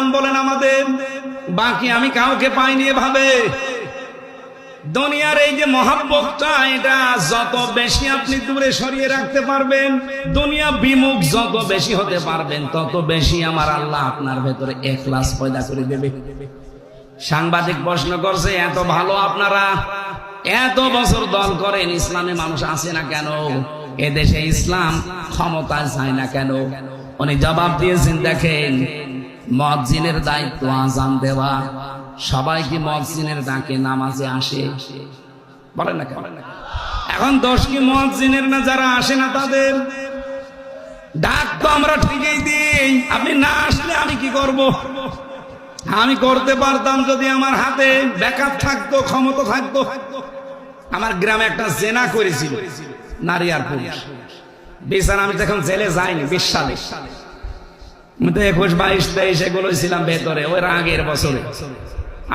নাম বলেন আমাদের, বাকি আমি কাউকে পাইনি এভাবে। দুনিয়ার এই যে মহাব্বতটা, এটা যত বেশি আপনি দূরে সরিয়ে রাখতে পারবেন, দুনিয়া বিমুখ যত বেশি হতে পারবেন, তত বেশি আমার আল্লাহ আপনার ভেতরে এখলাস পয়দা করে দেবে। সাংবাদিক প্রশ্ন করছে, এত ভালো আপনারা? এত বছর দল করেন, ইসলামে মানুষ আসে না কেন? এদেশে ইসলাম ক্ষমতা যায় না কেন? উনি জবাব দিয়েছেন, দেখেন মসজিদের দায়িত্ব আজান দেওয়া। সবাই কি মসজিদের ডাকে নামাজে আসে। বলেন না কেন? এখন দোষ কি মসজিদের না যারা আসে না তাদের? ডাক তো আমরা ঠিকই দিই। আপনি না আসলে আমি কি করব? আমি করতে পারতাম যদি আমার হাতে ব্যাকআপ থাকতো, ক্ষমতা থাকতো। আমার গ্রামে একটা জেনা করেছিল নারী আর পুরুষ। বিচার আমি তখন জেলে যাইনি বিশ সালে আমি তো একুশ, বাইশ, তেইশ এগুলো ছিলাম ভেতরে, ওই আগের বছরে।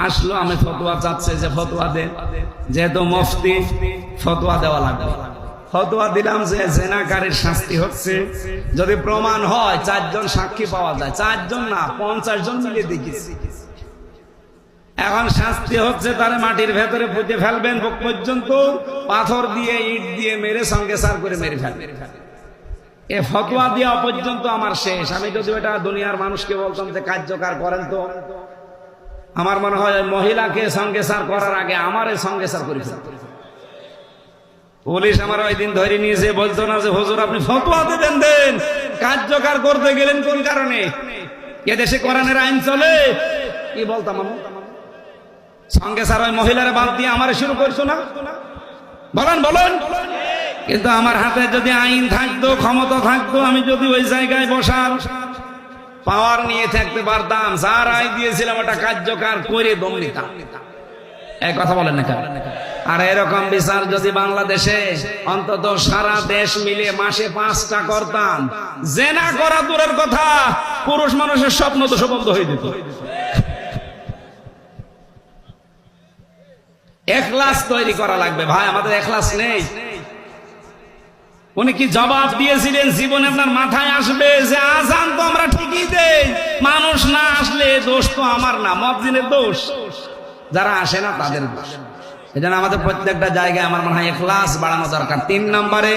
আসলো, আমি ফতোয়া চাচ্ছে যে ফতোয়া দে। যেহেতু মুফতি, ফতোয়া দেওয়া লাগবে। ফতোয়া দিলাম যে জেনাকারীর শাস্তি হচ্ছে। যদি প্রমাণ হয়, চারজন সাক্ষী পাওয়া যায়। চারজন না, পঞ্চাশ জন মিলে দেখিয়েছি এখন শাস্তি হচ্ছে, তারা মাটির ভেতরে পুঁতে ফেলবেন, পর্যন্ত পাথর দিয়ে, ইট দিয়ে মেরে সঙ্গে সার করে মেরে ফেলবেন। এ ফতোয়া দেওয়া পর্যন্ত আমার শেষ। আমি যদি এটা দুনিয়ার মানুষকে বলতাম যে কার্যকর করেন তো। আমার মনে হয় মহিলাকে সঙ্গে সার করার আগে আমার সঙ্গে সার করে। পুলিশ আমার ওই দিন ধরে নিয়েছে বলতো না যে, হুজুর, আপনি ফতোয়া দেবেন দেন কার্যকর করতে গেলেন কোন কারণে? এদেশে কোরআনের আইন চলে। কি বলতাম আমি সঙ্গে স্যার ওই মহিলার বাদ দিয়ে আমার শুরু করছ না? বলেন বলেন। কিন্তু আমার হাতে যদি আইন থাকতো, ক্ষমতা থাকতো, আমি যদি ওই জায়গায় বসার পাওয়ার নিয়ে থাকতে পারতাম। যার আই দিয়েছিলাম, ওটা কার্যকর করে দম নিতাম। এই কথা বলেন না আর এরকম বিচার যদি বাংলাদেশে অন্তত সারা দেশ মিলে মাসে পাঁচটা করতাম জেনা করা দূরের কথা, পুরুষ মানুষের স্বপ্ন তো সবন্ধ হয়ে যেত। এখলাস তৈরি করা লাগবে। ভাই, আমাদের এখলাস নেই। উনি কি জবাব দিয়েছিলেন? জীবনে আপনার মাথায় আসবে যে আজান তো আমরা ঠিকই দেই। মানুষ না আসলে দোষ তো আমার না মসজিদের দোষ। যারা আসে না, তাদের দোষ। এই আমাদের প্রত্যেকটা জায়গায় আমার মনে হয় এখলাস বাড়ানো দরকার। তিন নম্বরে,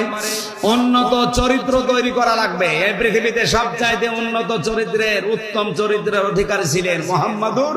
উন্নত চরিত্র তৈরি করা লাগবে। এই পৃথিবীতে সবচাইতে উন্নত চরিত্রের, উত্তম চরিত্রের অধিকারী ছিলেন মোহাম্মদুর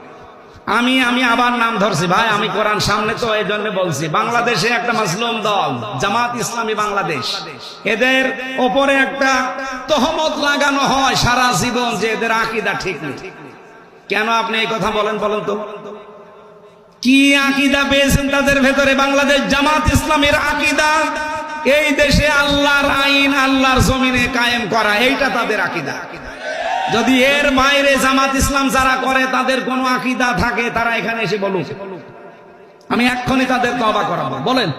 আমি আমি আবার নাম ধরছি, ভাই, আমি কোরআন সামনে তো এই জন্য বলছি। বাংলাদেশে একটা মাসলুম দল, জামাত ইসলামী বাংলাদেশ। এদের ওপরে একটা তহমত লাগানো হয় সারা জীবন যে এদের আকিদা ঠিক নেই। কেন আপনি এই কথা বলেন বলেন তো? কি আকিদা পেয়েছেন তাদের ভেতরে? বাংলাদেশ জামাত ইসলামের আকিদা, এই দেশে আল্লাহর আইন, আল্লাহর জমিনে কায়েম করা, এইটা তাদের আকিদা। যদি এর বাইরে জামাত ইসলাম যারা করে, তাদের কোনো আকিদা থাকে, তারা এখানে এসে বলুক। আমি এক্ষুনি তাদের তবা করাবো। বলেন।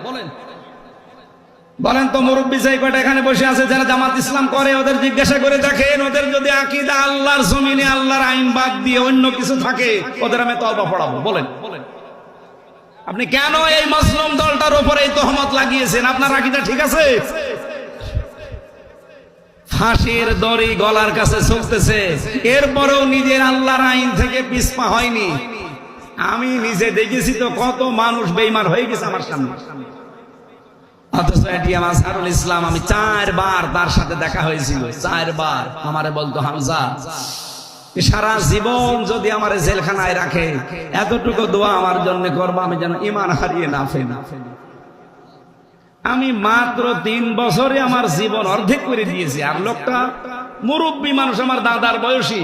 বলেন তো মুরব্বী কয়টা এখানে বসে আছে, যারা জামাত ইসলাম করে, ওদের জিজ্ঞাসা করে দেখেন, ওদের যদি আকিদা আল্লাহর জমিনে আল্লাহর আইন বাদ দিয়ে অন্য কিছু থাকে, ওদের আমি তবা পড়াবো। বলেন। আপনি কেন এই মুসলিম দলটার উপরে এই তহমত লাগিয়েছেন? আপনার আকিদা ঠিক আছে? ফাঁসির দড়ি গলার কাছে চলতেছে এরপরেও নিজের আল্লাহর আইন থেকে পিছপা হয়নি। আমি নিজে দেখেছি তো কত মানুষ বেইমান হয়ে গেছে আমার সামনে। আমারে বলতো, হামজা, সারা জীবন যদি আমার জেলখানায় রাখে, এতটুকু দোয়া আমার জন্য করব, আমি যেন ইমান হারিয়ে না ফেলি। আমি মাত্র তিন বছরে আমার জীবন অর্ধেক করে দিয়েছি। আর লোকটা মুরব্বী মানুষ, আমার দাদার বয়সী।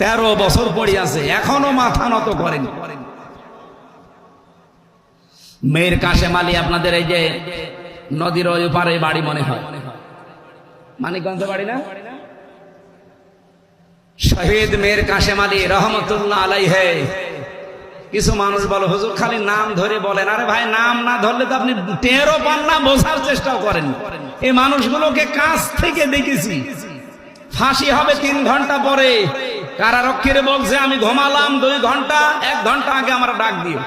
তেরো বছর পড়ে আছে, এখনও মাথা নত করেন। মেয়ের কাশেম আলী আপনাদের এই যে নদীর ওই পারে বাড়ি মনে হয়। মানিকগঞ্জ বাড়ি না? শহীদ মেয়ের কাশেম আলী রহমতুল্লাহ আলাই হে কিছু মানুষ বলে, হুজুর, খালি নাম ধরে বলেন। আরে ভাই, নাম না ধরলে তো আপনি টেরও পান না, বোঝার চেষ্টাও করেন এই মানুষগুলোকে কাছ থেকে দেখেছি। ফাঁসি হবে তিন ঘণ্টা পরে। কারারক্ষীর বলছে, আমি ঘুমালাম দুই ঘণ্টা, এক ঘণ্টা আগে আমার ডাক দিও।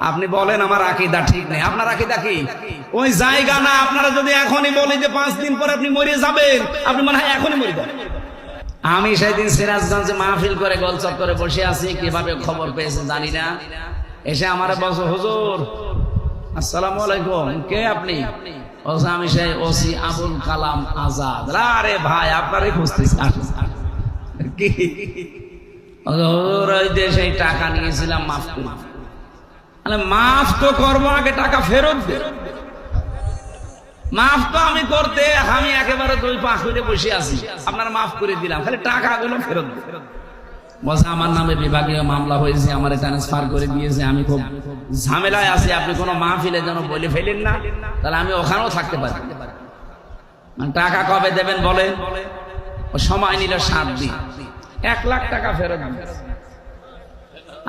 আপনি বলেন, আমার আকিদা ঠিক নেই। আপনার আকিদা কি? ওই জায়গা না। আপনারা যদি এখনই বলি যে পাঁচ দিন পরে আপনি মরে যাবেন, আপনি মনে হয় এখনই মরে যাবেন। আমি সেদিন সিরাজগঞ্জে মাহফিল করে গোলচক করে বসে আছি, কীভাবে খবর পেয়েছে জানি না। এসে আমার বলছো হুজুর, আসসালামু আলাইকুম, কে আপনি? আমি সেই ওসি আবুল কালাম আজাদ। আরে ভাই, আপনারই খুঁজতেছি। সেই টাকা নিয়েছিলাম, মাফ করে মাফ তো করব, আগে টাকা ফেরত দে। মাফ তো আমি করতে, আমি একেবারে দুই পা করে বসে আছি। আপনার মাফ করে দিলাম, খালি টাকাগুলো ফেরত দে বলছে, আমার নামে বিভাগীয় মামলা হয়েছে, আমার ট্রান্সফার করে দিয়েছে, আমি খুব ঝামেলায় আছি, আপনি কোনো মাহফিলে যেন বলে ফেলেন না, তাহলে আমি ওখানেও থাকতে পারি। মানে টাকা কবে দেবেন বলে ও সময় নিল সাত দিন। এক লাখ টাকা ফেরত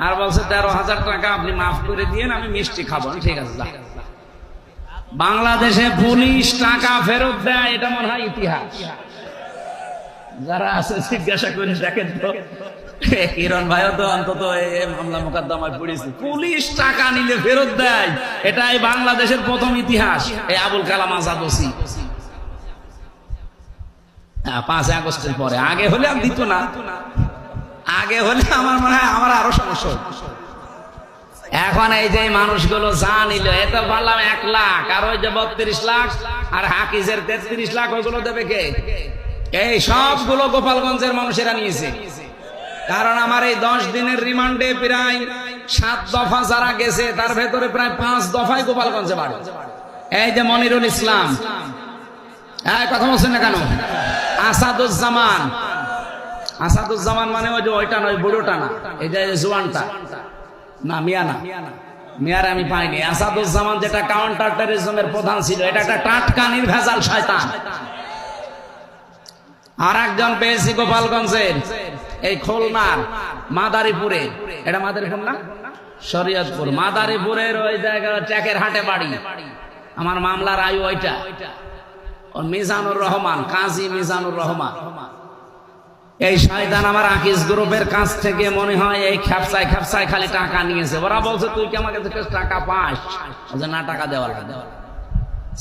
আর বলছে, তেরো হাজার টাকা আপনি মাফ করে দিয়েন, আমি মিষ্টি খাব। ঠিক আছে। বাংলাদেশে পুলিশ টাকা ফেরত দেয় এটা মনে হয় ইতিহাস। যারা আছে জিজ্ঞাসা করে দেখেন তো। কিরণ ভাইও তো অন্তত এই মামলা মোকদ্দমায় পড়েছে। পুলিশ টাকা নিলে ফেরত দেয় এটাই বাংলাদেশের প্রথম ইতিহাস। এই আবুল কালাম আজাদ ওসি। হ্যাঁ, পাঁচ আগস্টের পরে। আগে হলে আর দিত না। আগে হলে আমার মনে হয় আমার আরও সমস্যা। এখন এই যে মানুষগুলো যা নিল এটা বললাম এক লাখ, আর ওই যে বত্রিশ লাখ, আর হাকিজের তেত্রিশ লাখ ওইগুলো দেবে কে? এই সবগুলো গোপালগঞ্জের মানুষেরা নিয়েছে। কারণ আমার এই দশ দিনের রিমান্ডে প্রায় সাত দফা যারা গেছে, তার ভেতরে প্রায় পাঁচ দফায় গোপালগঞ্জে বাড়ি। এই যে মনিরুল ইসলাম হ্যাঁ কথা বলছেন না কেন? আসাদুজ্জামান। আসাদুজ্জামান মানে ওই যে ওইটা নয়, বুড়োটা না, এই যে জোয়ানটা। না, মিয়া না। মিয়ার আমি পাইনি। আসাদুজ্জামান যেটা কাউন্টার টেরিজমের প্রধান ছিল, এটা একটা টাটকা, নির্ভেজাল শয়তান। আর একজন পেয়েছি গোপালগঞ্জের, এই খুলনার, মাদারীপুরে। এটা মাদারীপুর না? শরীয়তপুর। মাদারীপুরের ওই জায়গা ট্যাকের হাটে বাড়ি। আমার মামলার আয়ু ওইটা। মিজানুর রহমান, কাজী মিজানুর রহমান। এই শয়তান আমার আকিস গ্রুপের কাছ থেকে মনে হয় এই খ্যাপসায় খ্যাপসায় খালি টাকা নিয়েছে। ওরা বলছে তুই কি আমাকে টাকা পাস? বলছে, না টাকা দেওয়া লাগে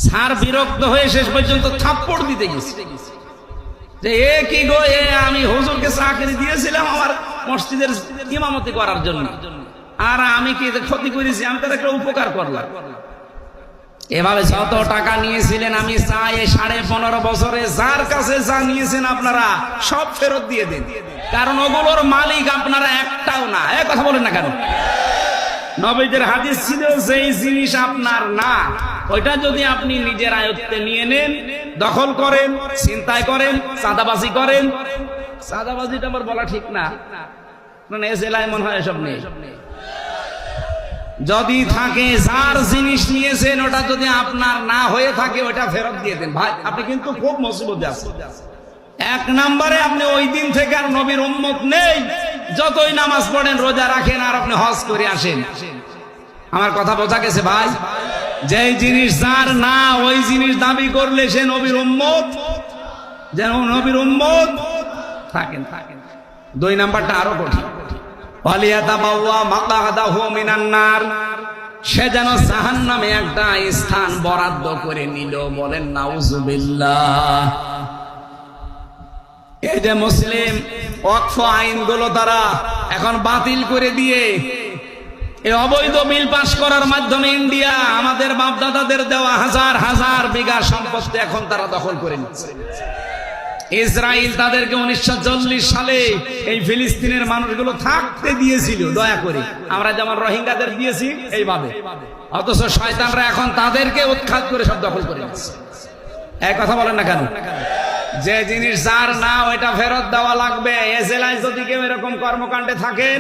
স্যার বিরক্ত হয়ে শেষ পর্যন্ত থাপ্পড় দিতে গেছে। যে এ কি গো এ আমি হুজুরকে চাকরি দিয়েছিলাম আমার মসজিদের ইমামতি করার জন্য। আর আমি কি ক্ষতি করেছি? আমি তার একটা উপকার করলাম। এভাবে যত টাকা নিয়েছিলেন আমি চাই সাড়ে পনেরো বছরে যার কাছে যা নিয়েছেন আপনারা সব ফেরত দিয়ে দিন। কারণ ওগুলোর মালিক আপনারা একটাও না। এক কথা বলেন না কেন? নবীদের হাদিস ছিল, যেই জিনিস আপনার না, ওইটা যদি আপনি নিজের আয়ত্তে নিয়ে নেন, দখল করেন চিন্তায় করেন, চাঁদাবাজি করেন, চাঁদাবাজিটা আমার বলা ঠিক না। মানে এ জেলায় মনে হয় এসব নেই। যদি থাকে, যার জিনিস নিয়েছেন, ওটা যদি আপনার না হয়ে থাকে, ওটা ফেরত দিয়ে দেন। ভাই, আপনি কিন্তু খুব মুসিবতে আছেন। এক নম্বরে আপনি ওই দিন থেকে আর নবীর উম্মত নেই। যতই নামাজ পড়েন, রোজা রাখেন, আর আপনি হজ করে আসেন। আমার কথা বোঝা গেছে, ভাই? যেই জিনিস যার না, ওই জিনিস দাবি করলে সে নবীর উম্মত। যেন নবীর উম্মত থাকেন থাকেন। দুই নাম্বারটা আরও কঠিন। সে যেন জাহান নামে একটা স্থান বরাদ্দ করে নিল, বলেন, নাউজুবিল্লাহ। এই যে মুসলিম, ওয়াকফ আইনগুলো তারা এখন বাতিল করে দিয়ে, এই অবৈধ বিল পাশ করার মাধ্যমে ইন্ডিয়া, আমাদের বাপদাদাদের দেওয়া হাজার হাজার বিঘা সম্পত্তি এখন তারা দখল করে নিচ্ছে। ইসরায়েল তাদেরকে উনিশশো সালে এই ফিলিস্তিনের মানুষগুলো থাকতে দিয়েছিল, দয়া করে। আমরা যেমন রোহিঙ্গাদের দিয়েছি, এইভাবে। অথচ শয়তানরা এখন তাদেরকে উৎখাত করে সব দখল করে নিচ্ছে। এক কথা বলেন না কেন? যে জিনিস যার না ওইটা ফেরত দেওয়া লাগবে। এ জেলায় যদি কেউ এরকম কর্মকাণ্ডে থাকেন,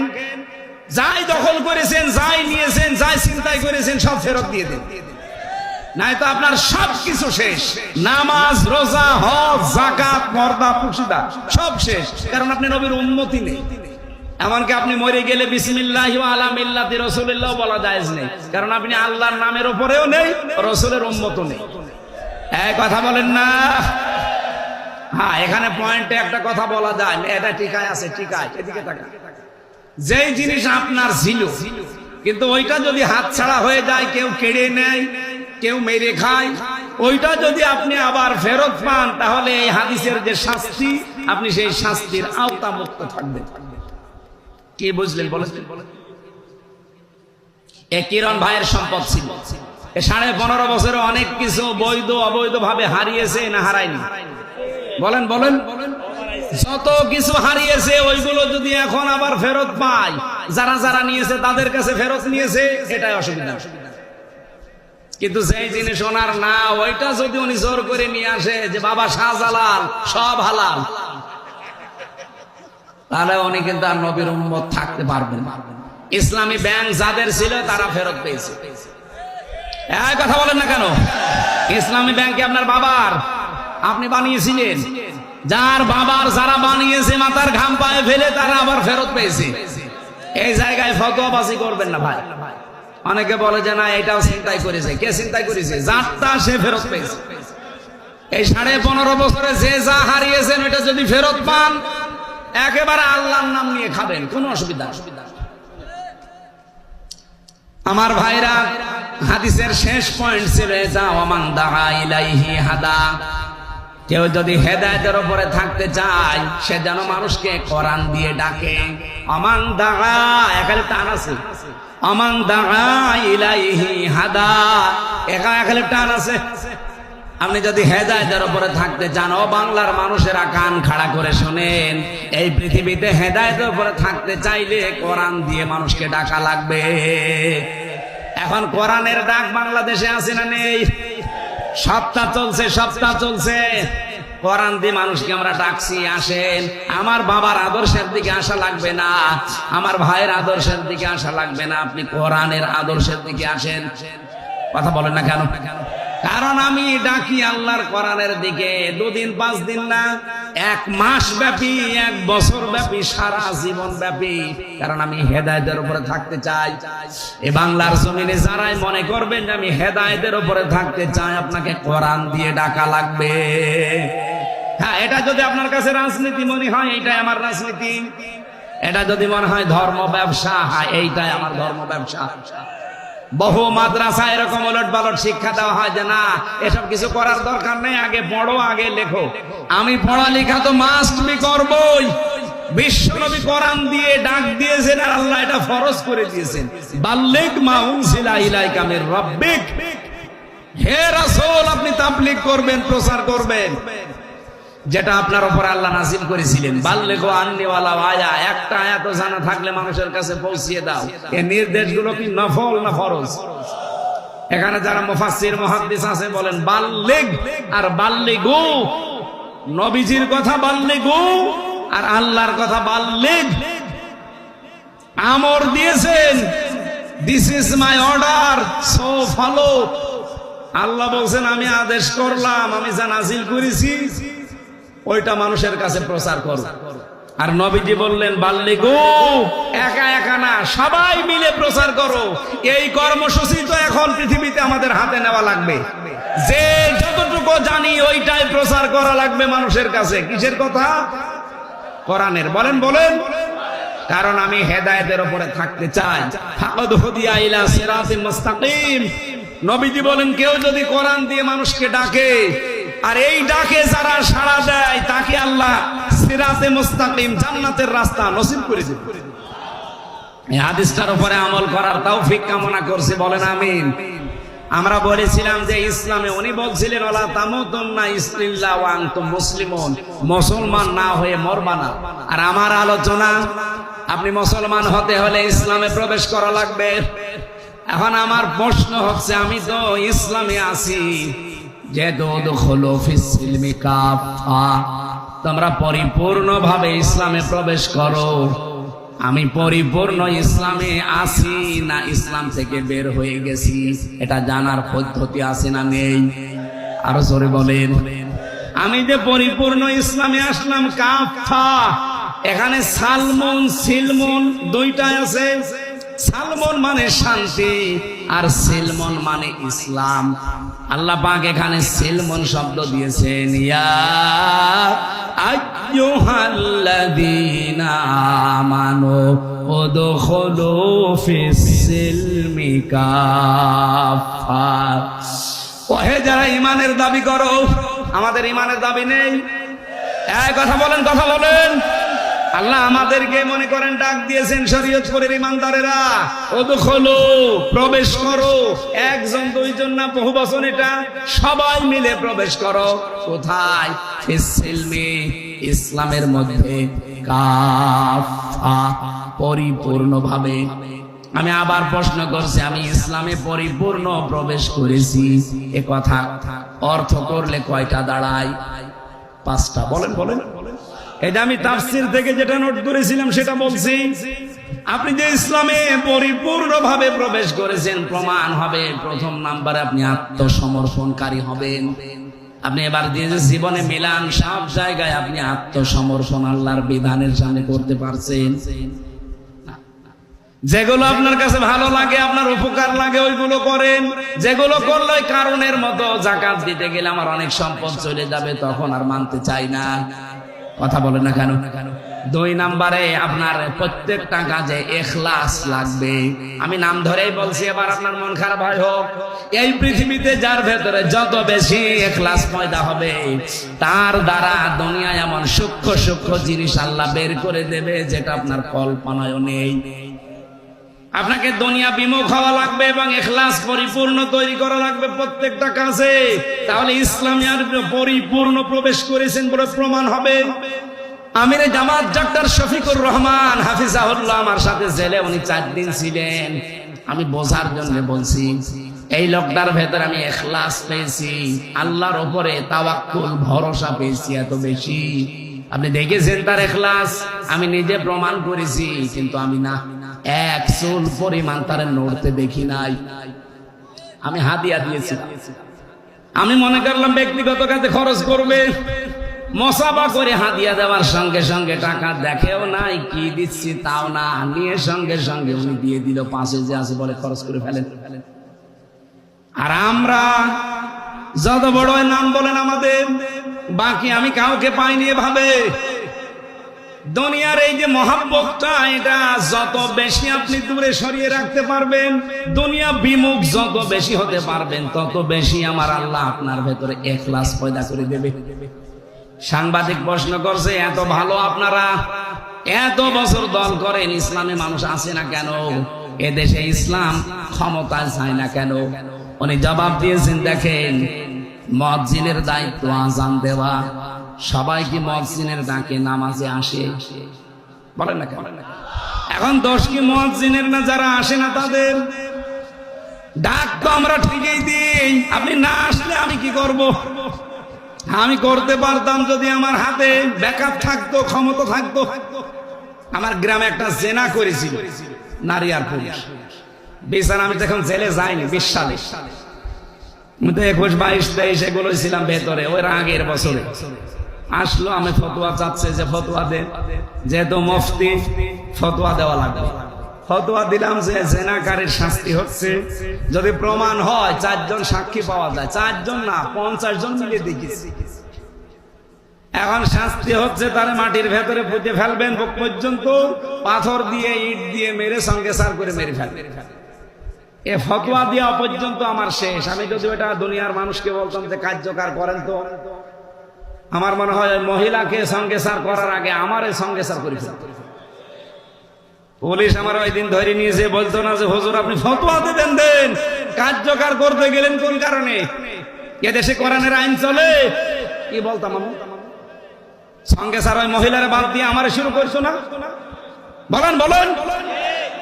যাই দখল করেছেন, যাই নিয়েছেন, যাই চিন্তাই করেছেন, সব ফেরত দিয়ে দেন। নাই তো আপনার সব কিছু শেষ। নামাজ, রোজা, হজ জাকাত মর্দা পুশিদা সব শেষ। কারণ আপনি নবীর উন্নতি নেই। এমনকি আপনি মরে গেলে বিসমিল্লাহ আলা মিল্লাতি রসুলিল্লাহ বলা যায় নেই। কারণ আপনি আল্লাহর নামের ওপরেও নেই, রসুলের উম্মত নেই। এক কথা বলেন না। হ্যাঁ এখানে পয়েন্টে একটা কথা বলা যায়। এটা টিকায় আছে টিকায় এদিকে তাকা যেই জিনিস আপনার ছিল, কিন্তু ওইটা যদি হাত ছাড়া হয়ে যায়, কেউ কেড়ে নেয় কেউ মেরে খায়, ওইটা যদি আপনি আবার ফেরত পান, তাহলে এই হাদিসের যে শাস্তি, আপনি সেই শাস্তির আওতা মুক্ত থাকবেন। কি বুঝলেন বলেন? এ কিরণ ভাইয়ের সম্পদ ছিল। সাড়ে পনেরো বছরে অনেক কিছু বৈধ অবৈধ ভাবে হারিয়েছে না হারায়নি? বলেন বলেন। যত কিছু হারিয়েছে, ওইগুলো যদি এখন আবার ফেরত পায়, যারা যারা নিয়েছে তাদের কাছে ফেরত নিয়েছে, এটাই অসুবিধা। কিন্তু সেই জিনিস ওনার না, ওইটা যদি উনি জোর করে নিয়ে আসে যে, বাবা, শাহজালাল, সব হালাল। তাহলে উনি কিন্তু আর নবীর উম্মত থাকতে পারবেন ইসলামী ব্যাংক যাদের ছিল, তারা ফেরত পেয়েছে। এই কথা বলেন না কেন? ইসলামী ব্যাংকে আপনার বাবার? আপনি বানিয়েছিলেন। যার বাবার যারা বানিয়েছে, মাথার ঘাম পায়ে ফেলে, তারা আবার ফেরত পেয়েছে। এই জায়গায় ফতোয়াবাজি করবেন না ভাই। অনেকে বলে যে, না, এটাও চিন্তাই করেছে। কে চিন্তাই করেছে? যারটা সে ফেরত পেয়েছে। এই সাড়ে পনেরো বছরে যে যা হারিয়েছেন এটা যদি ফেরত পান, একেবারে আল্লাহর নাম নিয়ে খাবেন। কোনো অসুবিধা অসুবিধা আমার ভাইরা, হাদিসের শেষ পয়েন্ট ছিল যা অমান দাহা ইলাইহি হাদা। কেউ যদি হেদায়তের উপরে থাকতে চায়, সে যেন মানুষকে কোরআন দিয়ে ডাকে। অমান দাহা এখানে টান আছে। অমান দাহা ইলাইহি হাদা, একা এখানে টান আছে। আপনি যদি হেদায়তের উপরে থাকতে চান, ও বাংলার মানুষেরা কান খাড়া করে শোনেন, এই পৃথিবীতে হেদায়তের উপরে থাকতে চাইলে কোরআন দিয়ে মানুষকে ডাকা লাগবে। এখন কোরআনের ডাক বাংলাদেশে আছে না নেই? সপ্তাহ চলছে সপ্তাহ চলছে। কোরআন দিয়ে মানুষকে আমরা ডাকছি, আসেন। আমার বাবার আদর্শের দিকে আসা লাগবে না। আমার ভাইয়ের আদর্শের দিকে আসা লাগবে না। আপনি কোরআনের আদর্শের দিকে আসেন। কথা বলেন না কেন? কারণ আমি ডাকি আল্লাহর কোরআনের দিকে। দুদিন, পাঁচ দিন না, এক মাস ব্যাপী, এক বছর ব্যাপী, সারা জীবন ব্যাপী। কারণ আমি হেদায়তের উপরে থাকতে চাই। এ বাংলার জমিনে যারাই মনে করবেন যে আমি হেদায়তের উপরে থাকতে চাই, আপনাকে কোরআন দিয়ে ডাকা লাগবে। হ্যাঁ এটা যদি আপনার কাছে রাজনীতি মনে হয়, এইটাই আমার রাজনীতি। এটা যদি মনে হয় ধর্ম ব্যবসা হ্যাঁ এইটাই আমার ধর্ম ব্যবসা। বহু মাদ্রাসা এরকম ওলট পালট শিক্ষা দেওয়া হয় যে না, এসব কিছু করার দরকার নেই, আগে পড়ো, আগে লেখো। আমি পড়ালেখা তো মাস্ট বি করবই। আপনি করবেন, প্রচার করবেন। যেটা আপনার উপর আল্লাহ নাজিল করেছিলেন। বাল্লে গো আননিওয়ালা আয়া আয়াত জানা থাকলে মানুষের কাছে পৌঁছিয়ে দাও। এই নির্দেশগুলো কি নফল না ফরজ? এখানে যারা মুফাসসির, মুহাদ্দিস আছে বলেন, বাল্লিগ আর বাল্লিগু। নবীজির কথা বাল্লিগু আর আল্লাহর কথা বাল্লিগ। আমর দিয়েছেন this is my order so follow Allah বলছেন, আমি আদেশ করলাম, আমি যা নাজিল করেছি। ওইটা মানুষের কাছে প্রচার করো। আর নবীজি বললেন, বাল্লি গো, একা একা না, সবাই মিলে প্রচার করো। এই কর্মসূচি তো এখন পৃথিবীতে আমাদের হাতে নেওয়া লাগবে। যে যতটুকু জানি, ওইটাই প্রচার করা লাগবে মানুষের কাছে। কিসের কথা? কোরআনের। বলেন বলেন। কারণ আমি হেদায়েতের উপরে থাকতে চাই। ফাকাদ হুদিয়া ইলা সিরাতিল মুস্তাকিম। নবীজি বলেন, কেউ যদি কোরআন দিয়ে মানুষকে ডাকে আর এই ডাকে যারা সাড়া দেয়, তাকে আল্লাহ সিরাতে মুস্তাকিম, জান্নাতের রাস্তা নসিব করে দেবে। হাদিসটার উপরে আমল করার তৌফিক কামনা করছি, বলেন আমিন। আমরা বলেছিলাম যে ইসলামে উনি বলছিলেন, ওলা তামুতুন্না ইসলিল্লাহ ওয়া আনতুম মুসলিমুন না হয়ে মরবা না। আর আমার আলোচনা, আপনি মুসলমান হতে হলে ইসলামে প্রবেশ করা লাগবে। এখন আমার প্রশ্ন হচ্ছে, আমি তো ইসলামে আছি যে হলো ফিসিলমি তোমরা পরিপূর্ণভাবে ইসলামে প্রবেশ করো। আমি পরিপূর্ণ ইসলামে আসি না ইসলাম থেকে বের হয়ে গেছি। এটা জানার পদ্ধতি আছে না নেই? আরও জোরে বলেন। আমি যে পরিপূর্ণ ইসলামে আসলাম, কাফা। এখানে সালমন, সিলমন দুইটাই আছে। সালমন মানে শান্তি আর সেলমন মানে ইসলাম। আল্লাহ পাক এখানে সিলমন শব্দ দিয়েছেন, ইয়া আইয়ুহাল্লাযীনা আমানু উদখুলু ফিস-সিলমি কাফা ওহে যারা ইমানের দাবি করো, আমাদের ইমানের দাবি নেই। এই কথা বলেন কথা বলেন। আল্লাহ আমাদেরকে মনে করেন, ডাক দিয়েছেন শরীয়তপুরের ইমানদারেরা। ওদখলো, প্রবেশ করো। একজন, দুইজন না, বহু বছর এটা। সবাই মিলে প্রবেশ করো। কোথায়? ইসলামের মধ্যে। কাফা পরিপূর্ণভাবে। আমি আবার প্রশ্ন করছি, আমি ইসলামে পরিপূর্ণ প্রবেশ করেছি। এ কথা অর্থ করলে কয়টা দাঁড়ায়? পাঁচটা, বলেন বলেন। এটা আমি তাফসির থেকে যেটা নোট করেছিলাম, সেটা বলছি, আপনি যে ইসলামে পরিপূর্ণভাবে প্রবেশ করেছেন, প্রমাণ হবে, প্রথম নাম্বারে আপনি আত্মসমর্পণকারী হবেন। আপনি এবার দিয়ে জীবনে মিলান, সব জায়গায় আপনি আত্মসমর্পণ আল্লাহর বিধানের সামনে করতে পারছেন। যেগুলো আপনার কাছে ভালো লাগে, আপনার উপকার লাগে, ওইগুলো করেন। যেগুলো করলে কারণের মতো জাকাত দিতে গেলে আমার অনেক সম্পদ চলে যাবে, তখন আর মানতে চাই না। কথা বলেন না কেন? দুই নাম্বারে আপনার প্রত্যেকটা কাজে এখলাস লাগবে। আমি নাম ধরেই বলছি, এবার আপনার মন খারাপ হয় হোক। এই পৃথিবীতে যার ভেতরে যত বেশি এখলাস পয়দা হবে, তার দ্বারা দুনিয়ায় এমন সূক্ষ্ম সূক্ষ্ম জিনিস আল্লাহ বের করে দেবে, যেটা আপনার কল্পনায় নেই। আপনাকে দুনিয়া বিমুখ হওয়া লাগবে এবং এখলাস পরিপূর্ণ তৈরি করা লাগবে প্রত্যেকটা কাজে। তাহলে ইসলামী আর পরিপূর্ণ প্রবেশ করেছেন বলে প্রমাণ হবে। আমির জামাত ডাক্তার শফিকুর রহমান হাফিজাহুল্লাহ আমার সাথে জেলে উনি চার দিন ছিলেন। আমি বোঝার জন্য বলছি, এই লোকটার ভেতরে আমি এখলাস পেয়েছি, আল্লাহর ওপরে তাওয়াক্কুল, ভরসা পেয়েছি এত বেশি। আপনি দেখেছেন তার এখলাস? আমি নিজে প্রমাণ করেছি, কিন্তু আমি না। এক চুল পরিমাণ তার নড়তে দেখি নাই। আমি হাতিয়া দিয়েছি। আমি মনে করলাম ব্যক্তিগত কাজে খরচ করবে। মশাবা করে হাতিয়া দেওয়ার সঙ্গে সঙ্গে টাকা দেখেও নাই, কি দিচ্ছি তাও না নিয়ে সঙ্গে সঙ্গে উনি দিয়ে দিল পাঁচে যে আছে বলে খরচ করে ফেলেন। আর আমরা যত বড় নাম বলেন আমাদের, বাকি আমি কাউকে পাইনি এভাবে। দুনিয়ার এই যে মহাব্বতটা, এটা যত বেশি আপনি দূরে সরিয়ে রাখতে পারবেন, দুনিয়া বিমুখ যত বেশি হতে পারবেন, তত বেশি আমার আল্লাহ আপনার ভেতরে এখলাস পয়দা করে দেবে। সাংবাদিক প্রশ্ন করছে, এত ভালো আপনারা? এত বছর দল করেন, ইসলামে মানুষ আসে না কেন? এদেশে ইসলাম ক্ষমতায় চায় না কেন? উনি জবাব দিয়েছেন, দেখেন, মসজিদের দায়িত্ব আজান দেওয়া সবাই কি মসজিদের ডাকে নামাজে আসে? বলেন না কেন? এখন দশ কি মসজিদের না যারা আসে না তাদের? ডাক তো আমরা ঠিকই দিই। আপনি না আসলে আমি কি করব? আমি করতে পারতাম যদি আমার হাতে ব্যাকআপ থাকতো, ক্ষমতা থাকতো। আমার গ্রামে একটা জেনা করেছিল, নারী আর পুরুষ। বিচার, আমি তখন জেলে যাইনি, বিশ সালে। একুশ, বাইশ, তেইশ এগুলো ছিলাম ভেতরে, ওই আগের বছরে। আসলো, আমি ফতোয়া চাচ্ছে যে ফতোয়া দে। যেহেতু মুফতি, ফতোয়া দেওয়া লাগবে। ফতোয়া দিলাম যে জেনাকারীর শাস্তি হচ্ছে। যদি প্রমাণ হয়, চারজন সাক্ষী পাওয়া যায়। চারজন না, পঞ্চাশ জন মিলে দেখেছি এখন শাস্তি হচ্ছে তার মাটির ভেতরে পুঁতে ফেলবেন পর্যন্ত পাথর দিয়ে, ইট দিয়ে মেরে সঙ্গে সার করে মেরে ফেলবেন। এ ফতোয়া দেওয়া পর্যন্ত আমার শেষ। আমি যদি ওটা দুনিয়ার মানুষকে বলতাম যে কার্যকর করেন তো। আমার মনে হয় মহিলাকে সঙ্গে সার করার আগে আমার সঙ্গে সার করে পুলিশ আমার ওই দিন ধরে নিয়েছে, বলতো না যে, হজুর, আপনি ফতোয়া দেবেন দেন কার্যকর করতে গেলেন কোন কারণে? এদেশে কোরআনের আইন চলে। কি বলতাম আমি সঙ্গে সার ওই মহিলার বাদ দিয়ে আমার শুরু করছ না? বলেন বলেন।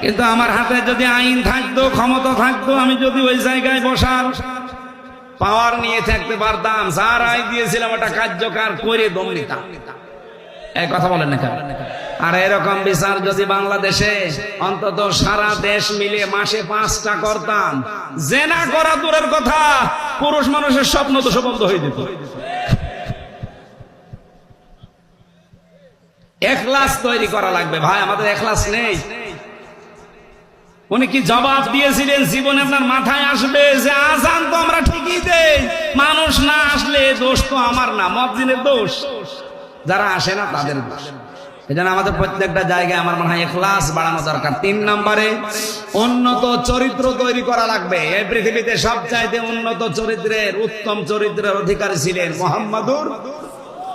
কিন্তু আমার হাতে যদি আইন থাকতো, ক্ষমতা থাকতো, আমি যদি ওই জায়গায় বসার পাওয়ার নিয়ে থাকতে পারতাম। যার আয় দিয়েছিলাম, ওটা কার্যকর করে দম নিতাম। এই কথা বলেন না আর এরকম বিচার যদি বাংলাদেশে অন্তত সারা দেশ মিলে মাসে পাঁচটা করতাম জেনা করা দূরের কথা, পুরুষ মানুষের স্বপ্ন তো সবন্ধ হয়ে যেত। এখলাস তৈরি করা লাগবে। ভাই, আমাদের এখলাস নেই। উনি কি জবাব দিয়েছিলেন? জীবনে আপনার মাথায় আসবে যে আজান তো আমরা ঠিকই দেই। মানুষ না আসলে দোষ তো আমার না, মসজিদের দোষ। যারা আসে না, তাদের দোষ। এই জন্য আমাদের প্রত্যেকটা জায়গায় আমার মনে হয় এখলাস বাড়ানো দরকার। তিন নম্বরে, উন্নত চরিত্র তৈরি করা লাগবে। এই পৃথিবীতে সবচাইতে উন্নত চরিত্রের, উত্তম চরিত্রের অধিকারী ছিলেন মোহাম্মদুর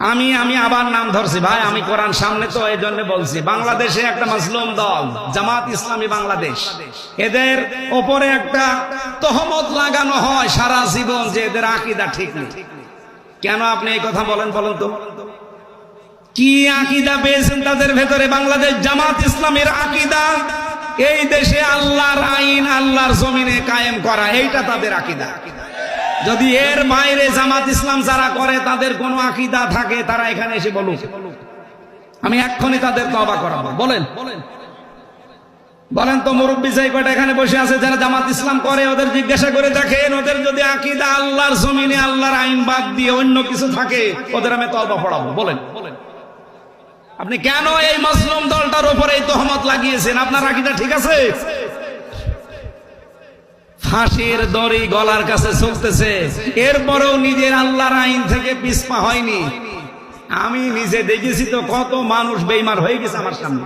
আমি আমি আবার নাম ধরছি, ভাই, আমি কোরআন সামনে তো এই জন্য বলছি। বাংলাদেশে একটা মাসলুম দল, জামাত ইসলামী বাংলাদেশ। এদের ওপরে একটা তহমত লাগানো হয় সারা জীবন যে এদের আকিদা ঠিক নেই। কেন আপনি এই কথা বলেন বলেন তো? কি আকিদা পেয়েছেন তাদের ভেতরে? বাংলাদেশ জামাত ইসলামের আকিদা, এই দেশে আল্লাহর আইন, আল্লাহর জমিনে কায়েম করা, এইটা তাদের আকিদা। যদি এর বাইরে জামাত ইসলাম যারা করে, তাদের কোনো আকিদা থাকে, তারা এখানে এসে বলুক। আমি এক্ষুনি তাদের তবা করাবো। বলেন। বলেন তো মুরব্বী কয়টা এখানে বসে আছে, যারা জামাত ইসলাম করে, ওদের জিজ্ঞাসা করে দেখেন, ওদের যদি আকিদা আল্লাহর জমিনে আল্লাহর আইন বাদ দিয়ে অন্য কিছু থাকে, ওদের আমি তবা পড়াবো। বলেন। আপনি কেন এই মসলুম দলটার উপরে এই তহমত লাগিয়েছেন? আপনার আকিদা ঠিক আছে? ফাঁসির দড়ি গলার কাছে চলতেছে। এরপরেও নিজের আল্লাহর আইন থেকে পিসপা হয়নি। আমি নিজে দেখেছি তো কত মানুষ বেইমার হয়ে গেছে আমার সামনে।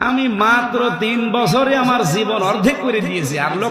আমি মাত্র তিন বছরে আমার জীবন অর্ধেক করে দিয়েছি, আর